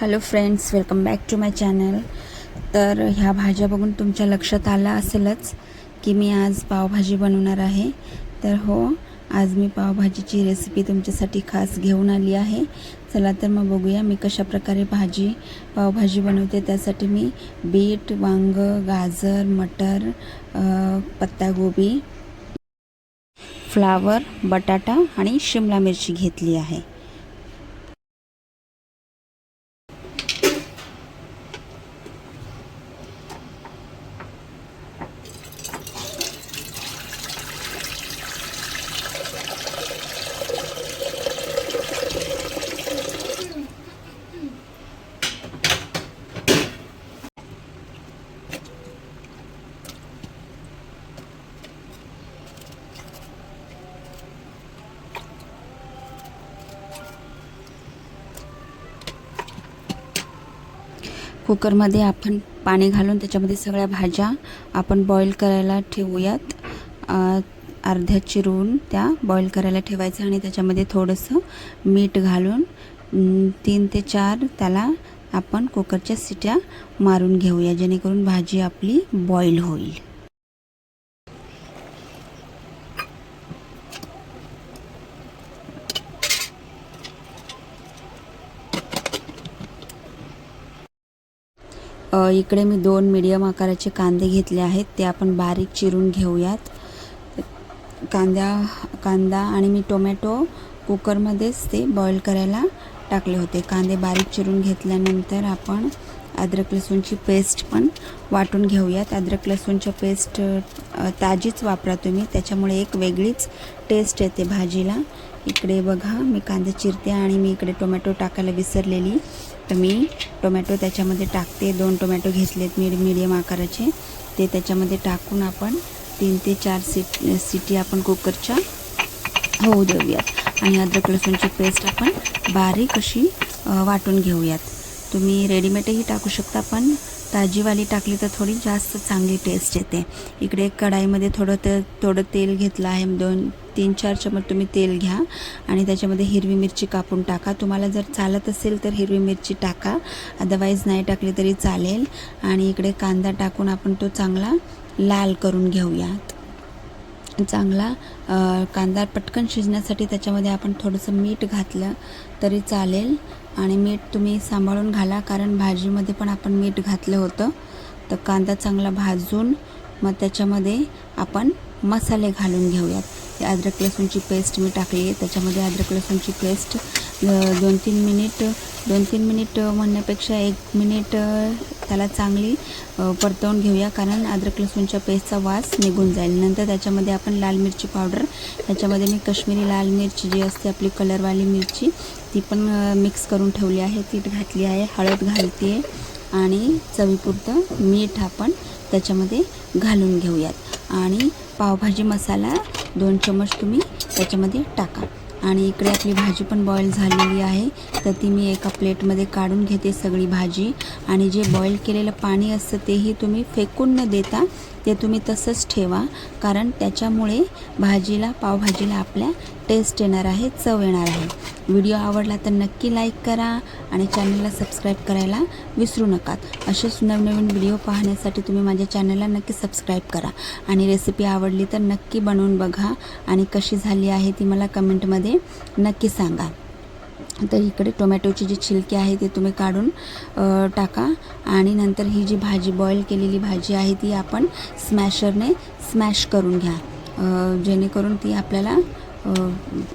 Hello friends welcome back to my channel तर ह्या भाज्या बघून तुमच्या लक्षात आलं असेलच की मी आज पावभाजी बनवणार आहे. तर हो आज मी पावभाजीची रेसिपी तुमच्यासाठी खास घेऊन आली आहे. चला तर मग बघूया मी कशा प्रकारे भाजी पावभाजी बनवते. त्यासाठी मी बीट वांग गाजर मटर पत्तागोबी फ्लावर बटाटा आणि शिमला मिरची घेतली आहे. कुकरमध्ये आपण पाणी घालून त्याच्यामध्ये सगळ्या भाज्या आपण बॉईल करायला ठेवूयात. अर्ध्या चिरून त्या बॉईल करायला ठेवायचं आणि त्याच्यामध्ये थोडंसं मीठ घालून तीन ते चार त्याला आपण कुकरच्या सिट्या मारून घेऊया जेणेकरून भाजी आपली बॉईल होईल. इकडे मी दोन मीडियम आकाराचे कांदे घेतले आहेत. ते आपण बारीक चिरून घेऊयात. कांद्या कांदा आणि मी टोमॅटो कुकरमध्येच ते बॉईल करायला टाकले होते. कांदे बारीक चिरून घेतल्यानंतर आपण अद्रक लसूणची पेस्ट पण वाटून घेऊयात. अद्रक लसूणच्या पेस्ट ताजीच वापरा तुम्ही. त्याच्यामुळे एक वेगळीच टेस्ट येते भाजीला. इकडे बघा मी कांदे चिरते आणि मी इकडे टोमॅटो टाकायला विसरलेली. तर मी टोमॅटो त्याच्यामध्ये टाकते. दोन टोमॅटो घेतलेत मी मीडियम आकाराचे. ते त्याच्यामध्ये टाकून आपण तीन ते चार सीट सिटी आपण कुकरच्या होऊ देऊयात. आणि अद्रक लसूणची पेस्ट आपण बारीक अशी वाटून घेऊयात. तुम्ही रेडीमेडही टाकू शकता पण ताजीवाली टाकली तर थोडी जास्त चांगली टेस्ट येते. इकडे कढाईमध्ये थोडं ते थोडं तेल घेतलं आहे. दोन तीन चार चमच तुम्ही तेल घ्या आणि त्याच्यामध्ये हिरवी मिरची कापून टाका. तुम्हाला जर चालत असेल तर हिरवी मिरची टाका. अदरवाईज नाही टाकली तरी चालेल. आणि इकडे कांदा टाकून आपण तो चांगला लाल करून घेऊयात. चांगला कांदा पटकन शिजण्यासाठी त्याच्यामध्ये आपण थोडंसं मीठ घातलं तरी चालेल. आणि मीठ तुम्ही सांभाळून घाला कारण भाजीमध्ये पण आपण मीठ घातलं होतं. तर कांदा चांगला भाजून मग त्याच्यामध्ये आपण मसाले घालून घेऊयात. ते अद्रक लसूणची पेस्ट मी टाकली आहे. त्याच्यामध्ये अद्रक लसूणची पेस्ट दोन तीन मिनिट दोन तीन मिनिट म्हणण्यापेक्षा एक मिनिट त्याला चांगली परतवून घेऊया. कारण अद्रक लसूणच्या पेस्टचा वास निघून जाईल. नंतर त्याच्यामध्ये आपण लाल मिरची पावडर त्याच्यामध्ये मी काश्मीरी लाल मिरची जी असते आपली कलरवाली मिरची ती पण मिक्स करून ठेवली आहे. ती घातली आहे हळद घालते आणि चवीपुरतं मीठ आपण त्याच्यामध्ये घालून घेऊयात. आणि पावभाजी मसाला दोन चमच तुम्ही त्याच्यामध्ये टाका. आणि इकडे आपली भाजी पण बॉईल झालेली आहे. तर ती मी एका प्लेटमध्ये काढून घेते सगळी भाजी. आणि जे बॉईल केलेलं पाणी असतं तेही तुम्ही फेकून न देता ते तुम्ही तसंच ठेवा कारण त्याच्यामुळे भाजीला पावभाजीला आपल्या टेस्ट येणार आहे चव येणार आहे. व्हिडिओ आवडला तर नक्की लाईक करा आणि चॅनलला सबस्क्राईब करायला विसरू नका असेच नवनवीन व्हिडिओ पाहण्यासाठी तुम्ही माझ्या चॅनलला नक्की सबस्क्राईब करा. आणि रेसिपी आवडली तर नक्की बनवून बघा आणि कशी झाली आहे ती मला कमेंटमध्ये नक्की सांगा. तर इकडे टोमॅटोची जी छिलके आहे ते तुम्ही काढून टाका. आणि नंतर ही जी भाजी बॉईल केलेली भाजी आहे ती आपण स्मॅशरने स्मॅश करून घ्या. जेणेकरून ती आपल्याला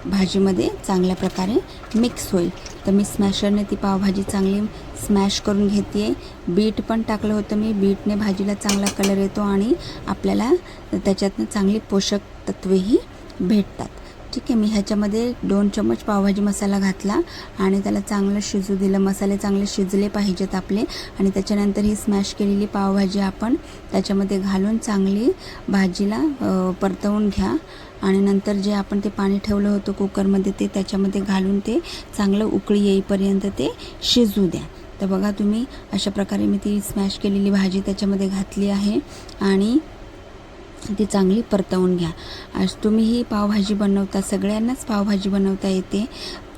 भाजीमध्ये चांगल्या प्रकारे मिक्स होईल. तर मी स्मॅशरने ती पावभाजी चांगली स्मॅश करून घेते बीट पण टाकलं होतं मी. बीटने भाजीला चांगला कलर येतो आणि आपल्याला त्याच्यातनं चांगली पोषक तत्वेही भेटतात. ठीक आहे. मी ह्याच्यामध्ये दोन चमच पावभाजी मसाला घातला आणि त्याला चांगलं शिजू दिलं. मसाले चांगले शिजले पाहिजेत आपले. आणि त्याच्यानंतर ही स्मॅश केलेली पावभाजी आपण त्याच्यामध्ये घालून चांगली भाजीला परतवून घ्या. आणि नंतर जे आपण ते पाणी ठेवलं होतं कुकरमध्ये ते त्याच्यामध्ये घालून ते चांगलं उकळी येईपर्यंत ते शिजू द्या. तर बघा तुम्ही अशा प्रकारे मी ती स्मॅश केलेली भाजी त्याच्यामध्ये घातली आहे. आणि ती चांगली परतवून घ्या. आज तुम्हीही पावभाजी बनवता सगळ्यांनाच पावभाजी बनवता येते.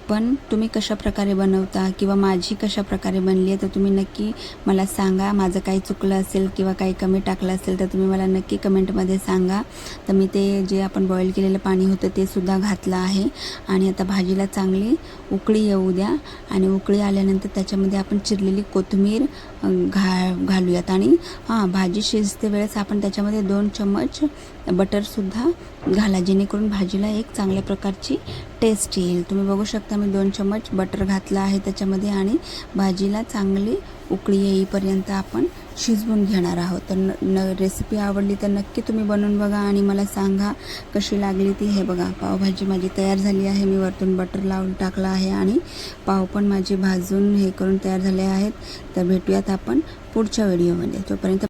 पण तुम्ही कशा प्रकारे बनवता किंवा माझी कशा प्रकारे बनली आहे तर तुम्ही नक्की मला सांगा. माझं काही चुकलं असेल किंवा काही कमी टाकलं असेल तर तुम्ही मला नक्की कमेंटमध्ये सांगा. तर मी ते जे आपण बॉईल केलेलं पाणी होतं ते सुद्धा घातलं आहे. आणि आता भाजीला चांगली उकळी येऊ द्या. आणि उकळी आल्यानंतर त्याच्यामध्ये आपण चिरलेली कोथिंबीर घा घालूयात. आणि हां भाजी शिजते वेळेस आपण त्याच्यामध्ये दोन चम्मच बटरसुद्धा घाला जेणेकरून भाजीला एक चांगल्या प्रकारची टेस्ट येईल. तुम्ही बघू शकता मी दोन चम्मच बटर घातलं आहे त्याच्यामध्ये आणि भाजीला चांगली उकळी येईपर्यंत आपण शिजवून घेणार आहोत. तर न न रेसिपी आवडली तर नक्की तुम्ही बनवून बघा आणि मला सांगा कशी लागली ती. हे बघा पावभाजी माझी तयार झाली आहे. मी वरतून बटर लावून टाकला आहे आणि पाव पण माझे भाजून हे करून तयार झाले आहेत. तर भेटूयात आपण पुढच्या व्हिडिओमध्ये तोपर्यंत